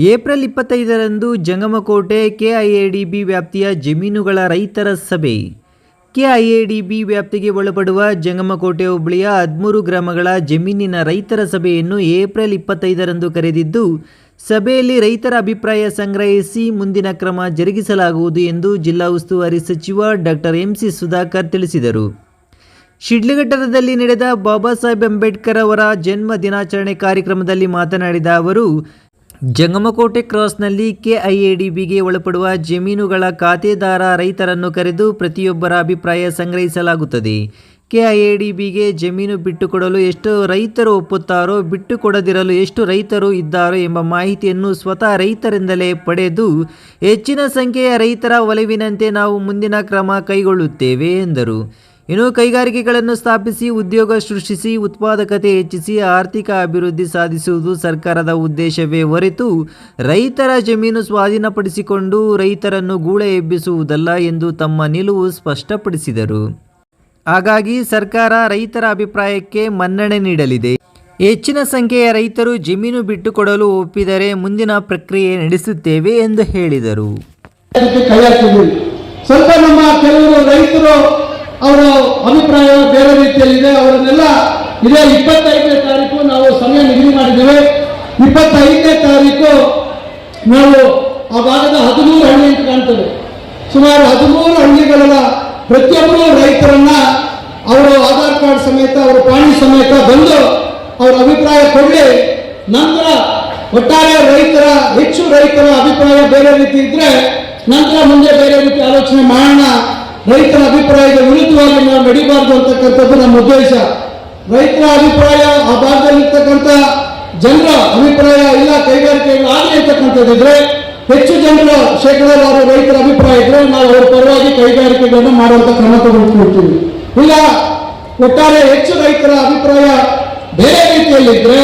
April ಇಪ್ಪತ್ತೈದರಂದು Jangamakote KIADB ವ್ಯಾಪ್ತಿಯ ಜಮೀನುಗಳ ರೈತರ ಸಭೆ. ಕೆಐಎಡಿಬಿ ವ್ಯಾಪ್ತಿಗೆ ಒಳಪಡುವ ಜಂಗಮಕೋಟೆ ಹೋಬಳಿಯ ಹದಿಮೂರು ಗ್ರಾಮಗಳ ಜಮೀನಿನ ರೈತರ ಸಭೆಯನ್ನು ಏಪ್ರಿಲ್ ಇಪ್ಪತ್ತೈದರಂದು ಕರೆದಿದ್ದು, ಸಭೆಯಲ್ಲಿ ರೈತರ ಅಭಿಪ್ರಾಯ ಸಂಗ್ರಹಿಸಿ ಮುಂದಿನ ಕ್ರಮ ಜರುಗಿಸಲಾಗುವುದು ಎಂದು ಜಿಲ್ಲಾ ಉಸ್ತುವಾರಿ ಸಚಿವ ಡಾಕ್ಟರ್ ಎಂಸಿ ಸುಧಾಕರ್ ತಿಳಿಸಿದರು. ಶಿಡ್ಲಘಟ್ಟದಲ್ಲಿ ನಡೆದ ಬಾಬಾ ಸಾಹೇಬ್ ಅಂಬೇಡ್ಕರ್ ಅವರ ಜನ್ಮ ದಿನಾಚರಣೆ ಕಾರ್ಯಕ್ರಮದಲ್ಲಿ ಮಾತನಾಡಿದ ಅವರು ಜಂಗಮಕೋಟೆ ಕ್ರಾಸ್ನಲ್ಲಿ ಕೆಐಎಡಿಬಿಗೆ ಒಳಪಡುವ ಜಮೀನುಗಳ ಖಾತೆದಾರ ರೈತರನ್ನು ಕರೆದು ಪ್ರತಿಯೊಬ್ಬರ ಅಭಿಪ್ರಾಯ ಸಂಗ್ರಹಿಸಲಾಗುತ್ತದೆ. ಕೆಐಎಡಿಬಿಗೆ ಜಮೀನು ಬಿಟ್ಟುಕೊಡಲು ಎಷ್ಟು ರೈತರು ಒಪ್ಪುತ್ತಾರೋ, ಬಿಟ್ಟುಕೊಡದಿರಲು ಎಷ್ಟು ರೈತರು ಇದ್ದಾರೋ ಎಂಬ ಮಾಹಿತಿಯನ್ನು ಸ್ವತಃ ರೈತರಿಂದಲೇ ಪಡೆದು ಹೆಚ್ಚಿನ ಸಂಖ್ಯೆಯ ರೈತರ ಒಲವಿನಂತೆ ನಾವು ಮುಂದಿನ ಕ್ರಮ ಕೈಗೊಳ್ಳುತ್ತೇವೆ ಎಂದರು. ಇನ್ನು ಕೈಗಾರಿಕೆಗಳನ್ನು ಸ್ಥಾಪಿಸಿ, ಉದ್ಯೋಗ ಸೃಷ್ಟಿಸಿ, ಉತ್ಪಾದಕತೆ ಹೆಚ್ಚಿಸಿ, ಆರ್ಥಿಕ ಅಭಿವೃದ್ಧಿ ಸಾಧಿಸುವುದು ಸರ್ಕಾರದ ಉದ್ದೇಶವೇ ಹೊರತು ರೈತರ ಜಮೀನು ಸ್ವಾಧೀನಪಡಿಸಿಕೊಂಡು ರೈತರನ್ನು ಗೂಳೆ ಎಬ್ಬಿಸುವುದಲ್ಲ ಎಂದು ತಮ್ಮ ನಿಲುವು ಸ್ಪಷ್ಟಪಡಿಸಿದರು. ಹಾಗಾಗಿ ಸರ್ಕಾರ ರೈತರ ಅಭಿಪ್ರಾಯಕ್ಕೆ ಮನ್ನಣೆ ನೀಡಲಿದೆ. ಹೆಚ್ಚಿನ ಸಂಖ್ಯೆಯ ರೈತರು ಜಮೀನು ಬಿಟ್ಟುಕೊಡಲು ಒಪ್ಪಿದರೆ ಮುಂದಿನ ಪ್ರಕ್ರಿಯೆ ನಡೆಸುತ್ತೇವೆ ಎಂದು ಹೇಳಿದರು. ಸ್ವಲ್ಪ ನಮ್ಮ ಕೆಲವರು ರೈತರು ಅವರ ಅಭಿಪ್ರಾಯ ಬೇರೆ ರೀತಿಯಲ್ಲಿದೆ. ಅವರನ್ನೆಲ್ಲ ಇದೇ ಇಪ್ಪತ್ತೈದನೇ ತಾರೀಕು ನಾವು ಸಮಯ ನಿಗದಿ ಮಾಡಿದ್ದೇವೆ. ಇಪ್ಪತ್ತೈದನೇ ತಾರೀಕು ನಾವು ಆ ಭಾಗದ ಹದಿಮೂರು ಹಳ್ಳಿ ಅಂತ ಕಾಣ್ತೇವೆ ಸುಮಾರು ಹದಿಮೂರು ಹಳ್ಳಿಗಳ ಪ್ರತಿಯೊಬ್ಬರು ರೈತರನ್ನ ಅವರ ಆಧಾರ್ ಕಾರ್ಡ್ ಸಮೇತ, ಅವರ ಪಾಣಿ ಸಮೇತ ಬಂದು ಅವರ ಅಭಿಪ್ರಾಯ ಕೊಡಲಿ. ನಂತರ ಒಟ್ಟಾರೆ ರೈತರ, ಹೆಚ್ಚು ರೈತರ ಅಭಿಪ್ರಾಯ ಬೇರೆ ರೀತಿ ಇದ್ರೆ ನಂತರ ಮುಂದೆ ಬೇರೆ ರೀತಿ ಆಲೋಚನೆ ಮಾಡೋಣ. ರೈತರ ಅಭಿಪ್ರಾಯದ ವಿರುದ್ಧವಾಗಿ ನಾವು ನಡೀಬಾರದು ಅಂತಕ್ಕಂಥದ್ದು ನಮ್ಮ ಉದ್ದೇಶ. ರೈತರ ಅಭಿಪ್ರಾಯ ಆ ಭಾಗದಲ್ಲಿರ್ತಕ್ಕಂಥ ಜನರ ಅಭಿಪ್ರಾಯ ಇಲ್ಲ, ಕೈಗಾರಿಕೆಗಳು ಆಗಲಿ ಅಂತಕ್ಕಂಥದ್ದಿದ್ರೆ ಹೆಚ್ಚು ಜನರ ಶೇಕಡಾವಾರು ರೈತರ ಅಭಿಪ್ರಾಯ ಇದ್ರೆ ನಾವು ಅವ್ರ ಪರವಾಗಿ ಕೈಗಾರಿಕೆಗಳನ್ನು ಮಾಡುವಂತ ಕ್ರಮ ತೆಗೆದುಕೊಳ್ತೀವಿ. ಇಲ್ಲ, ಒಟ್ಟಾರೆ ಹೆಚ್ಚು ರೈತರ ಅಭಿಪ್ರಾಯ ಬೇರೆ ರೀತಿಯಲ್ಲಿದ್ರೆ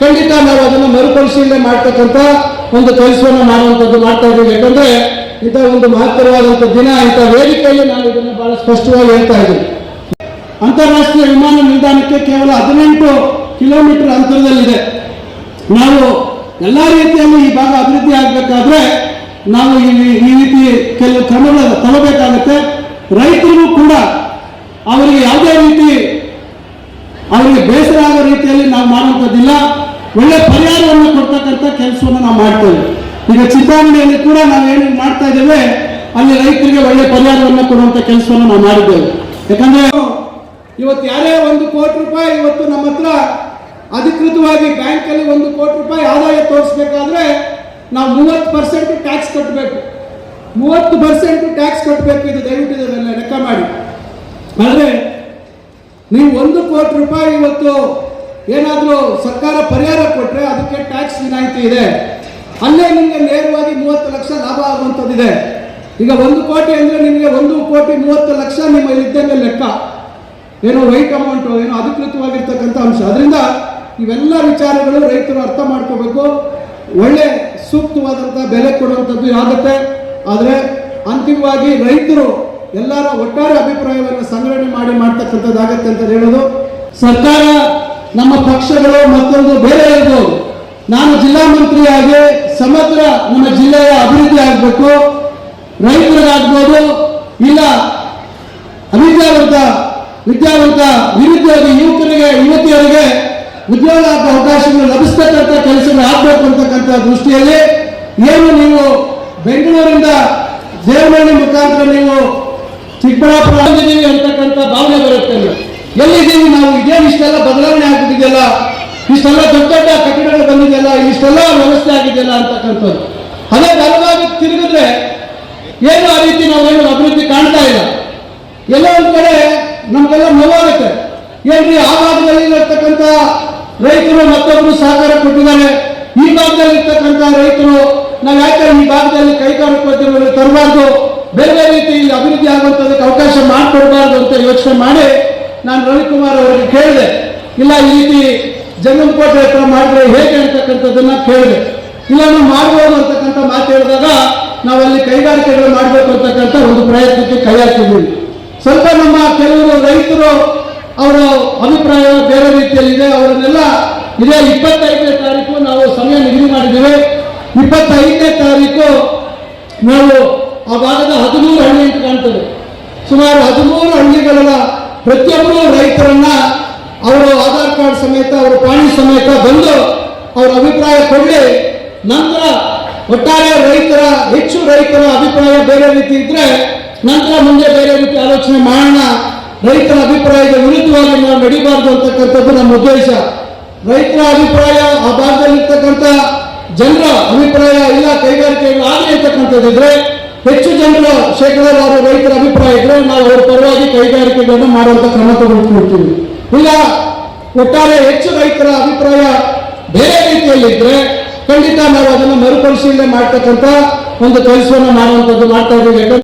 ಖಂಡಿತ ನಾವು ಅದನ್ನು ಮರುಪರಿಶೀಲನೆ ಮಾಡ್ತಕ್ಕಂಥ ಒಂದು ಕೆಲಸವನ್ನು ಮಾಡುವಂಥದ್ದು ಮಾಡ್ತಾ ಇದ್ದೀವಿ. ಯಾಕಂದ್ರೆ ಇಂಥ ಒಂದು ಮಹತ್ತರವಾದಂಥ ದಿನ, ಇಂಥ ವೇದಿಕೆಯಲ್ಲಿ ನಾನು ಇದನ್ನು ಬಹಳ ಸ್ಪಷ್ಟವಾಗಿ ಹೇಳ್ತಾ ಇದ್ದೀನಿ. ಅಂತಾರಾಷ್ಟ್ರೀಯ ವಿಮಾನ ನಿಲ್ದಾಣಕ್ಕೆ ಕೇವಲ ಹದಿನೆಂಟು ಕಿಲೋಮೀಟರ್ ಅಂತರದಲ್ಲಿದೆ. ನಾವು ಎಲ್ಲ ರೀತಿಯಲ್ಲಿ ಈ ಭಾಗ ಅಭಿವೃದ್ಧಿ ಆಗಬೇಕಾದ್ರೆ ನಾವು ಈ ಈ ರೀತಿ ಕೆಲವು ಕ್ರಮಗಳನ್ನು ತಗೋಬೇಕಾಗುತ್ತೆ. ರೈತರಿಗೂ ಕೂಡ ಅವರಿಗೆ ಯಾವುದೇ ರೀತಿ ಅವರಿಗೆ ಬೇಸರ ಆಗೋ ರೀತಿಯಲ್ಲಿ ನಾವು ಮಾಡುವಂಥದ್ದಿಲ್ಲ. ಒಳ್ಳೆ ಪರಿಹಾರವನ್ನು ಕೊಡ್ತಕ್ಕಂಥ ಕೆಲಸವನ್ನು ನಾವು ಮಾಡ್ತೇವೆ ಈಗ ಚಿಂತಾಮಣಿಯಲ್ಲಿ ಕೂಡ ನಾವು ಏನೇನು ಮಾಡ್ತಾ ಇದ್ದೇವೆ, ಅಲ್ಲಿ ರೈತರಿಗೆ ಒಳ್ಳೆ ಪರಿಹಾರವನ್ನು ಕೊಡುವಂತ ಕೆಲಸವನ್ನು ನಾವು ಮಾಡಿದ್ದೇವೆ. ಯಾಕಂದ್ರೆ ಇವತ್ತು ಯಾರೇ ಒಂದು ಕೋಟಿ ರೂಪಾಯಿ ಇವತ್ತು ನಮ್ಮ ಹತ್ರ ಅಧಿಕೃತವಾಗಿ ಬ್ಯಾಂಕಲ್ಲಿ ಒಂದು ಕೋಟಿ ರೂಪಾಯಿ ಆದಾಯ ತೋರಿಸ್ಬೇಕಾದ್ರೆ ನಾವು ಮೂವತ್ತು ಪರ್ಸೆಂಟ್ ಟ್ಯಾಕ್ಸ್ ಕಟ್ಟಬೇಕು ಮೂವತ್ತು ಪರ್ಸೆಂಟ್ ಟ್ಯಾಕ್ಸ್ ಕಟ್ಟಬೇಕು ಇದು ದಯವಿಟ್ಟು ಇದನ್ನೆಲ್ಲ ಲೆಕ್ಕ ಮಾಡಿ. ಆದರೆ ನೀವು ಒಂದು ಕೋಟಿ ರೂಪಾಯಿ ಇವತ್ತು ಏನಾದರೂ ಸರ್ಕಾರ ಪರಿಹಾರ ಕೊಟ್ಟರೆ ಅದಕ್ಕೆ ಟ್ಯಾಕ್ಸ್ ವಿನಾಯಿತಿ ಇದೆ. ಅಲ್ಲೇ ನಿಮಗೆ ನೇರವಾಗಿ ಮೂವತ್ತು ಲಕ್ಷ ಲಾಭ ಆಗುವಂಥದ್ದಿದೆ. ಈಗ ಒಂದು ಕೋಟಿ ಅಂದರೆ ನಿಮಗೆ ಒಂದು ಕೋಟಿ ಮೂವತ್ತು ಲಕ್ಷ ನಿಮ್ಮ ಇದ್ದಂಗೆ ಲೆಕ್ಕ. ಏನೋ ವೈಟ್ ಅಮೌಂಟು ಏನೋ ಅಧಿಕೃತವಾಗಿರ್ತಕ್ಕಂಥ ಅಂಶ. ಅದರಿಂದ ಇವೆಲ್ಲ ವಿಚಾರಗಳು ರೈತರು ಅರ್ಥ ಮಾಡ್ಕೋಬೇಕು. ಒಳ್ಳೆ ಸೂಕ್ತವಾದಂಥ ಬೆಲೆ ಕೊಡುವಂಥದ್ದು ಆಗುತ್ತೆ. ಆದರೆ ಅಂತಿಮವಾಗಿ ರೈತರು ಎಲ್ಲರ ಒಟ್ಟಾರೆ ಅಭಿಪ್ರಾಯವನ್ನು ಸಂಗ್ರಹಣೆ ಮಾಡಿ ಮಾಡ್ತಕ್ಕಂಥದ್ದಾಗತ್ತೆ ಅಂತ ಹೇಳೋದು. ಸರ್ಕಾರ ನಮ್ಮ ಪಕ್ಷಗಳು ಮತ್ತೊಂದು ಬೇರೆ ಇರ್ಬೋದು. ನಾನು ಜಿಲ್ಲಾ ಮಂತ್ರಿಯಾಗಿ ಸಮಗ್ರ ನಮ್ಮ ಜಿಲ್ಲೆಯ ಅಭಿವೃದ್ಧಿ ಆಗಬೇಕು. ರೈತರಿಗಾಗ್ಬೋದು ಇಲ್ಲ ಅವಿದ್ಯಾವಂತ ವಿದ್ಯಾವಂತ, ನಿರುದ್ಯೋಗಿ ಯುವಕರಿಗೆ, ಯುವತಿಯರಿಗೆ ಉದ್ಯೋಗ ಅವಕಾಶಗಳು ಲಭಿಸ್ತಕ್ಕಂಥ ಕೆಲಸಗಳು ಆಗಬೇಕು ಅಂತಕ್ಕಂಥ ದೃಷ್ಟಿಯಲ್ಲಿ ಏನು ನೀವು ಬೆಂಗಳೂರಿಂದ ದೇವನಹಳ್ಳಿ ಮುಖಾಂತರ ನೀವು ಚಿಕ್ಕಬಳ್ಳಾಪುರ ಅಂತಕ್ಕಂಥ ಭಾವನೆ ಬರುತ್ತೆ. ಎಲ್ಲಿದ್ದೀವಿ ನಾವು? ಇದೇ ಇಷ್ಟೆಲ್ಲ ಬದಲಾವಣೆ ಆಗ್ಬಿಟ್ಟಿದೆಯಲ್ಲ? ಇಷ್ಟೆಲ್ಲ ದೊಡ್ಡ ದೊಡ್ಡ ಕಟ್ಟಡಗಳು ಬಂದಿದೆಯಲ್ಲ, ಇಷ್ಟೆಲ್ಲ ವ್ಯವಸ್ಥೆ ಆಗಿದೆಯಲ್ಲ ಅಂತಕ್ಕಂಥದ್ದು. ಅದೇ ಬಲವಾಗಿ ತಿರುಗಿದ್ರೆ ಏನು ಆ ರೀತಿ ನಾವೇನು ಅಭಿವೃದ್ಧಿ ಕಾಣ್ತಾ ಇಲ್ಲ. ಎಲ್ಲ ಒಂದು ಕಡೆ ನಮಗೆಲ್ಲ ನೋವಾಗುತ್ತೆ ಏನ್ರಿ, ಆ ಭಾಗದಲ್ಲಿ ಇರ್ತಕ್ಕಂಥ ರೈತರು ಮತ್ತೊಬ್ಬರು ಸಹಕಾರ ಕೊಟ್ಟಿದ್ದಾರೆ. ಈ ಭಾಗದಲ್ಲಿ ಇರ್ತಕ್ಕಂಥ ರೈತರು, ನಾವು ಯಾಕೆ ಈ ಭಾಗದಲ್ಲಿ ಕೈಗಾರಿಕೋದ್ಯಮಗಳು ತರಬಾರ್ದು? ಬೇರೆ ರೀತಿ ಇಲ್ಲಿ ಅಭಿವೃದ್ಧಿ ಆಗುವಂಥದ್ದಕ್ಕೆ ಅವಕಾಶ ಮಾಡಿಕೊಡ್ಬಾರ್ದು ಅಂತ ಯೋಚನೆ ಮಾಡಿ ನಾನು ರವಿಕುಮಾರ್ ಅವರಿಗೆ ಕೇಳಿದೆ ಇಲ್ಲ, ಈ ರೀತಿ ಜಂಗಮಕೋಟೆ ಹತ್ರ ಮಾಡಿದ್ರೆ ಹೇಗೆ ಅಂತಕ್ಕಂಥದ್ದನ್ನು ಕೇಳಿದೆ. ಇಲ್ಲ ನಾವು ಮಾಡ್ಬೋದು ಅಂತಕ್ಕಂಥ ಮಾತು ಹೇಳಿದಾಗ ನಾವು ಅಲ್ಲಿ ಕೈಗಾರಿಕೆಗಳು ಮಾಡಬೇಕು ಅಂತಕ್ಕಂಥ ಒಂದು ಪ್ರಯತ್ನಕ್ಕೆ ಕೈ ಹಾಕಿದ್ದೀವಿ. ಸ್ವಲ್ಪ ನಮ್ಮ ಕೆಲವರು ರೈತರು ಅವರ ಅಭಿಪ್ರಾಯ ಬೇರೆ ರೀತಿಯಲ್ಲಿದೆ. ಅವರನ್ನೆಲ್ಲ ಇದೇ ಇಪ್ಪತ್ತೈದನೇ ತಾರೀಕು ನಾವು ಸಮಯ ನಿಗದಿ ಮಾಡಿದ್ದೇವೆ. ಇಪ್ಪತ್ತೈದನೇ ತಾರೀಕು ನಾವು ಆ ಭಾಗದ ಹದಿಮೂರು ಹಳ್ಳಿ ಅಂತ ಕಾಣ್ತದೆ. ಸುಮಾರು ಹದಿಮೂರು ಹಳ್ಳಿಗಳ ಪ್ರತಿಯೊಬ್ಬರು ರೈತರನ್ನ ಅವರು ಆಧಾರ್ ಕಾರ್ಡ್ ಸಮೇತ, ಅವರ ಪಾಣಿ ಸಮೇತ ಬಂದು ಅವರ ಅಭಿಪ್ರಾಯ ಕೊಡಲಿ. ನಂತರ ಒಟ್ಟಾರೆ ರೈತರ, ಹೆಚ್ಚು ರೈತರ ಅಭಿಪ್ರಾಯ ಬೇರೆ ರೀತಿ ಇದ್ರೆ ನಂತರ ಮುಂದೆ ಬೇರೆ ರೀತಿ ಆಲೋಚನೆ ಮಾಡೋಣ. ರೈತರ ಅಭಿಪ್ರಾಯದ ವಿರುದ್ಧವಾಗಿ ನಾವು ನಡಿಬಾರ್ದು ಅಂತಕ್ಕಂಥದ್ದು ನಮ್ಮ ಉದ್ದೇಶ. ರೈತರ ಅಭಿಪ್ರಾಯ ಆ ಭಾಗದಲ್ಲಿರ್ತಕ್ಕಂಥ ಜನರ ಅಭಿಪ್ರಾಯ ಇಲ್ಲ, ಕೈಗಾರಿಕೆಗಳು ಆಗಲಿ ಅಂತಕ್ಕಂಥದ್ದಿದ್ರೆ ಹೆಚ್ಚು ಜನರ ಶೇಕಡಾವಾರು ರೈತರ ಅಭಿಪ್ರಾಯ ಇದ್ರೆ ನಾವು ಅವ್ರ ಪರವಾಗಿ ಕೈಗಾರಿಕೆಗಳನ್ನು ಮಾಡುವಂತ ಕ್ರಮ ತಗೊಳ್ಕೊಳ್ತೀವಿ ಇಲ್ಲ, ಒಟ್ಟಾರೆ ಹೆಚ್ಚು ರೈತರ ಅಭಿಪ್ರಾಯ ಬೇರೆ ರೀತಿಯಲ್ಲಿದ್ರೆ ಖಂಡಿತ ನಾವು ಅದನ್ನು ಮರುಪರಿಶೀಲನೆ ಮಾಡ್ತಕ್ಕಂಥ ಒಂದು ಕೆಲಸವನ್ನು ಮಾಡುವಂಥದ್ದು ಮಾಡ್ತಾ ಇದ್ದೀವಿ.